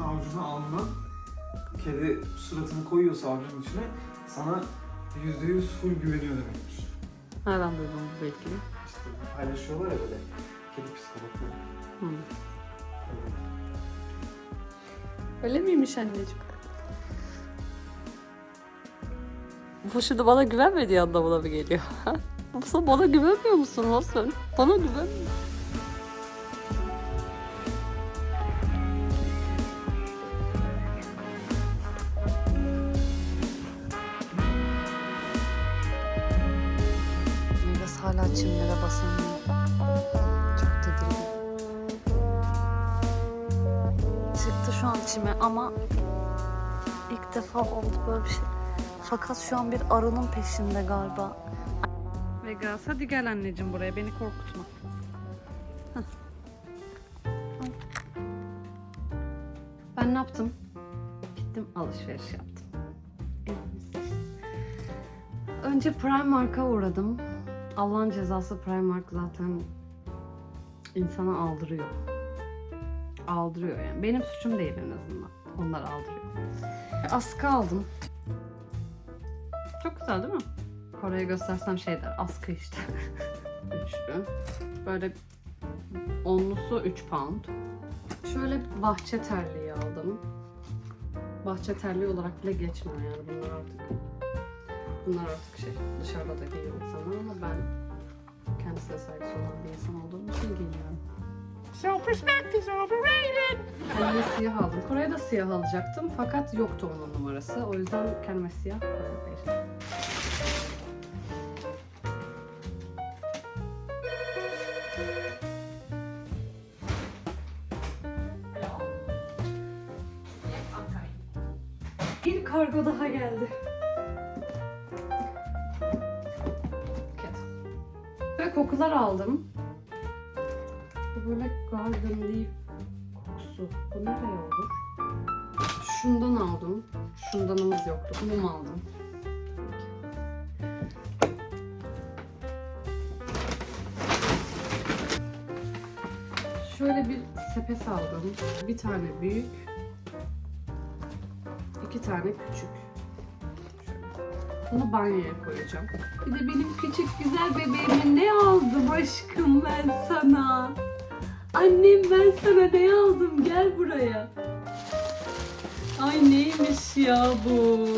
Kedilerin suratını avucuna alman, kedi suratını koyuyorsa avucunun içine sana yüzde yüz full güveniyor demekmiş. Nereden duydun bu bilgiyi? İşte paylaşıyorlar ya böyle kedi psikologları. Hı. Evet. Öyle miymiş anneciğim? Bu şimdi bana güvenmediği anlamına mı geliyor? Sen bana güvenmiyor musun Hasan? Bana güvenmiyor. Hala çimlere basamıyor. Çok tedirgin. Çıktı şu an çime ama ilk defa oldu böyle bir şey. Fakat şu an bir arının peşinde galiba. Vegas hadi gel anneciğim buraya beni korkutma. Hah. Ben ne yaptım? Gittim alışveriş yaptım. Önce Primark'a uğradım. Allah'ın cezası Primark zaten insana aldırıyor. Aldırıyor yani. Benim suçum değil en azından. Onlar aldırıyor. Askı aldım. Çok güzel değil mi? Kore'ye göstersem şey der. Askı işte. Üçlü. Böyle onlusu 3 pound. Şöyle bahçe terliği aldım. Bahçe terliği olarak bile geçmiyor yani bunlar artık. Bunlar artık şey dışarıda da giyiyor insanlar ama ben kendisine saygısı olan bir insan olduğum için giymiyorum. Self-respect is overrated. Kendime siyah aldım. Kore'ye de siyah alacaktım fakat yoktu onun numarası. O yüzden kendime siyah Kore'de değiştirdim. Bir kargo daha geldi. Kokular aldım. Bu böyle garden leaf kokusu. Bu nereye olur? Şundan aldım. Şundanımız yoktu. Mum aldım. Şöyle bir sepet aldım. Bir tane büyük. iki tane küçük. Bunu banyoya koyacağım. Bir de benim küçük güzel bebeğime ne aldım aşkım ben sana? Annem ben sana ne aldım gel buraya. Ay neymiş ya bu?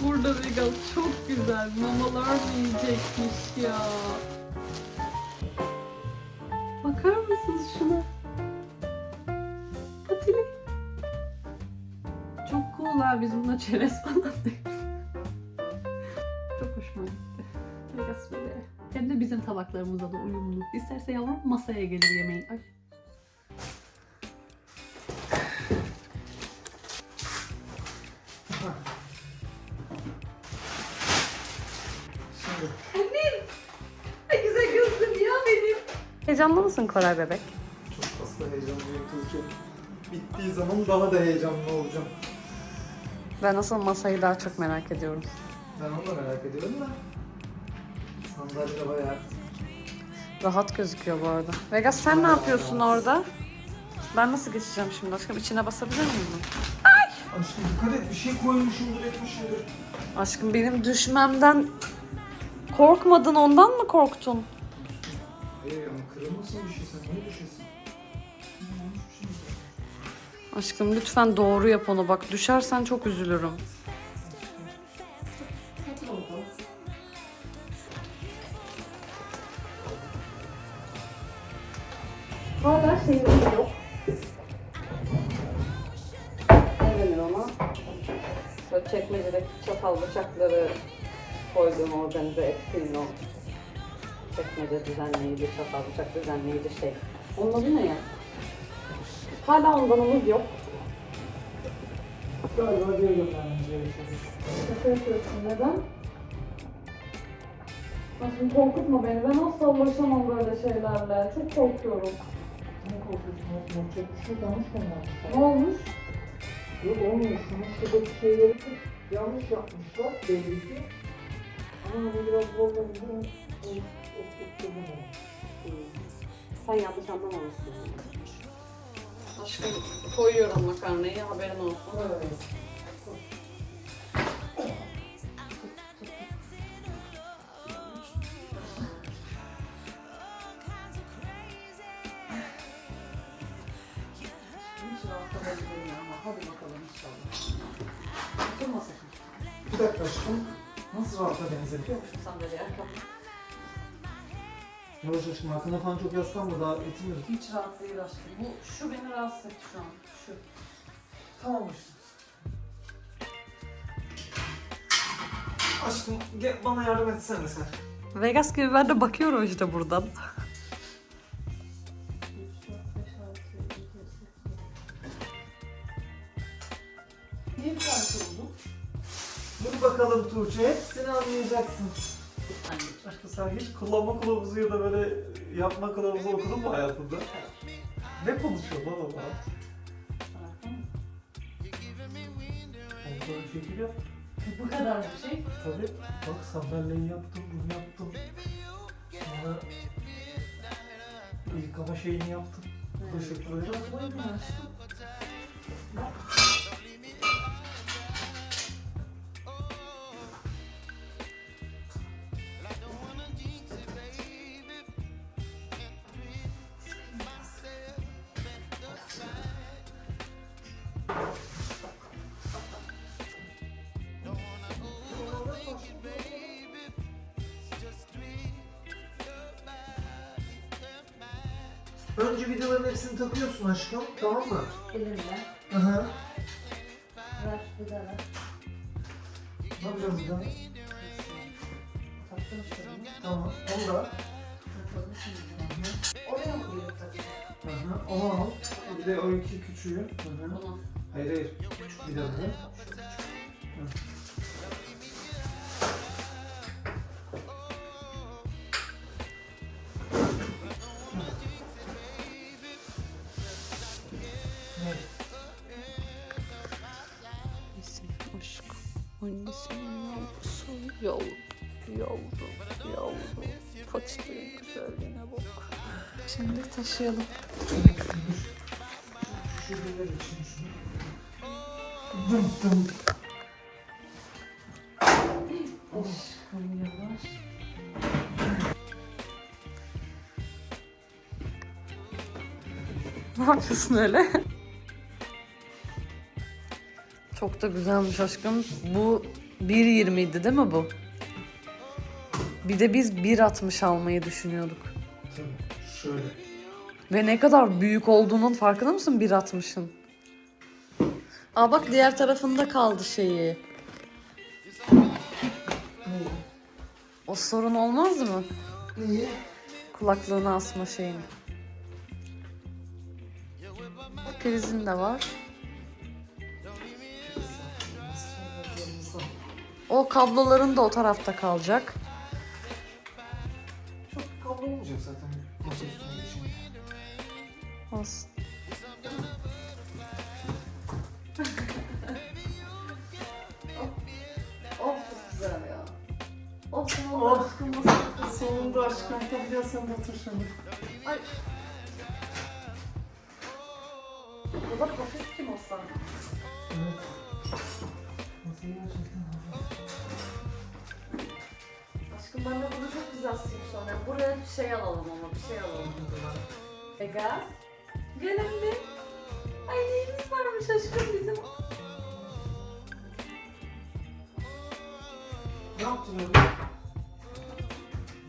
Burada Vegas çok güzel mamalar mı yiyecekmiş ya? Bakar mısınız şuna? Patili. Çok cool ha biz buna çerez falan deriz. Vegas böyle. Hem de bizim tabaklarımıza da uyumlu. İsterse yavrum masaya gelir yemeği. Ay. Annem! Ay güzel gözlüm ya benim. Heyecanlı mısın Koray bebek? çok fazla heyecanlıyım Tuğçe. Bittiği zaman daha da heyecanlı olacağım. Ben asıl masayı daha çok merak ediyorum. Ben onu da merak ediyorum da. Sandalye bayağı Rahat gözüküyor bu arada. Vegas sen ne yapıyorsun orada? Ben nasıl geçeceğim şimdi aşkım? İçine basabilir miyim? Aşkım dikkat et bir şey koymuşumdur etmişimdir. Aşkım benim düşmemden korkmadın ondan mı korktun? Ee ama kırılmasın bir şey sen niye düşesin? Şey. Aşkım lütfen doğru yap onu bak. Düşersen çok üzülürüm. Şeyimiz yok. Ne denir ona? Böyle çekmecedeki çatal bıçakları, koyduğum organize ettiğin o çekmece düzenleyici, çatal bıçak düzenleyici şey. Onun adı ne ya? Hala ondanımız yok. Galiba geri göndermemiz gerekiyor. Şaka yapıyorsun. Neden? Aşkım korkutma beni. Ben asla uğraşamam böyle şeylerle. Çok korkuyorum. Ne korkuyorsun? Yapacak bir şey yok. Yanlış göndermişler. Ne olmuş? Yok olmuyor. Şunun şuradaki şeyleri yanlış yapmışlar belli ki. Ama hani biraz zorlanınca Sen yanlış anlamamışsın. Aşkım koyuyorum makarnayı haberin olsun. Evet. Nasıl rahatla denize biliyor musun? Sandalye arkamda. Yavaş aşkım arkana falan çok yaslanma daha etim yok. Hiç rahat değil aşkım. Bu, şu beni rahatsız etti şu an. Şu. Tamam işte. Aşkım gel bana yardım etsene sen. Vegas gibi ben de bakıyorum işte buradan. Bakalım Tuğçe hepsini anlayacaksın. Aşkım sen hiç kullanma kılavuzu ya da böyle yapma kılavuzu okudun mu hayatında? Ne konuşuyor lan o bana? Ondan şekil yap. Bu kadar bir şey. Tabii. Bak sandalyeyi yaptım, bunu yaptım. Sonra yıkama şeyini yaptım. Bulaşıkları. Buyurun aşkım. Önce vidaların hepsini takıyorsun aşkım, tamam mı? Elimle. Ver bir daha ver. Ne yapacağız daha? Taktım şunu. Tamam. Onu da. Takalım şimdi. Oraya mı girip takacağım? Aha. Onu al. Bir de o iki küçüğü. Hı hı. Hayır hayır. Küçük vidaları. Annesinin aşkı. Annesinin yavrusu. Yavrum. Yavrum. Yavrum. Paçanın güzelliğine bak. Şimdi taşıyalım. Dım dım. Aşkım yavaş. Ne yapıyorsun öyle? Çok da güzelmiş aşkım. Bu 1.20 idi değil mi bu? Bir de biz 1.60 almayı düşünüyorduk. Şöyle. Ve ne kadar büyük olduğunun farkında mısın 1.60'ın? Aa bak diğer tarafında kaldı şeyi. O sorun olmaz mı? Neyi? Kulaklığını asma şeyini. Prizin de var. O kabloların da o tarafta kalacak. Çok kablo olmayacak zaten. Masa üstünde için. Olsun. oh çok güzel ya. Oh sonunda Oh. aşkım nasıl Sonunda aşkım tabii gel sen de otur şimdi. Ay. Bu da hafif ki masa. Evet. Masayı gerçekten De bunu çok güzel silip sonra. Buraya bir şey alalım ama bir şey alalım. Vegas. Gelin bir. Ay neyimiz varmış aşkım bizim. Ne yaptın öyle?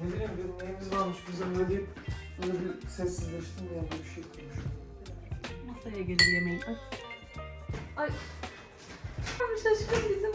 Ne bileyim bir neyimiz varmış bizim böyle deyip böyle bir sessizleştim ya bir şey konuşuyorum. Masaya gelir yemeğin. Ay. Ay. Varmış aşkım bizim